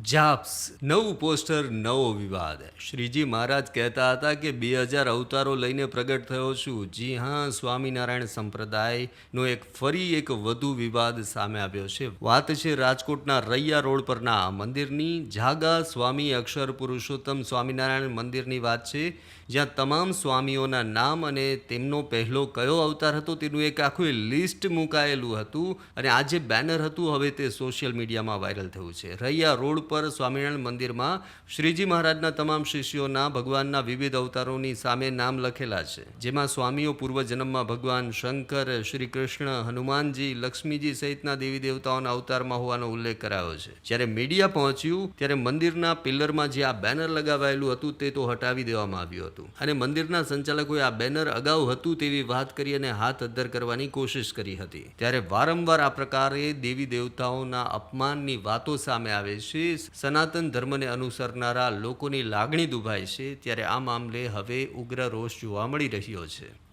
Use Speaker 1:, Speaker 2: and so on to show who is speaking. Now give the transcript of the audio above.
Speaker 1: જાપ્સ, નવું પોસ્ટર, નવો વિવાદ. શ્રીજી મહારાજ કહેતા હતા કે બે હજાર અવતારો લઈને પ્રગટ થયો છું. જી હા, સ્વામિનારાયણ સંપ્રદાયનો એક ફરી એક વધુ વિવાદ સામે આવ્યો છે. વાત છે રાજકોટના રૈયા રોડ પરના મંદિરની. જાગા સ્વામી અક્ષર પુરુષોત્તમ સ્વામિનારાયણ મંદિરની વાત છે. જ્યાં તમામ સ્વામીઓના નામ અને તેમનો પહેલો કયો અવતાર હતો તેનું એક આખું લિસ્ટ મુકાયેલું હતું અને આ જે બેનર હતું, હવે તે સોશિયલ મીડિયામાં વાયરલ થયું છે. રૈયા રોડ સ્વામિનારાયણ મંદિરમાં શ્રીજી મહારાજના તમામ શિષ્યોના ભગવાનના વિવિધ અવતારોની સામે નામ લખેલા છે. જેમાં સ્વામીઓ પૂર્વજન્મમાં ભગવાન શંકર, શ્રી કૃષ્ણ, હનુમાનજી, લક્ષ્મીજી સહિતના દેવી દેવતાઓના અવતારમાં હોવાનો ઉલ્લેખ કરાયો છે. જ્યારે મીડિયા પહોંચ્યું, ત્યારે મંદિરના પિલ્લરમાં જે આ બેનર લગાવાયેલું હતું તે તો હટાવી દેવામાં આવ્યું હતું. અને મંદિરના સંચાલકોએ આ બેનર અગાઉ હતું તેવી વાત કરી અને હાથ અદ્ધર કરવાની કોશિશ કરી હતી. ત્યારે વારંવાર આ પ્રકારે દેવી દેવતાઓના અપમાનની વાતો સામે આવે છે સનાતન ધર્મને અનુસરનારા લોકોની લાગણી દુભાય છે, ત્યારે આ મામલે હવે ઉગ્ર રોષ જોવા મળી રહ્યો છે.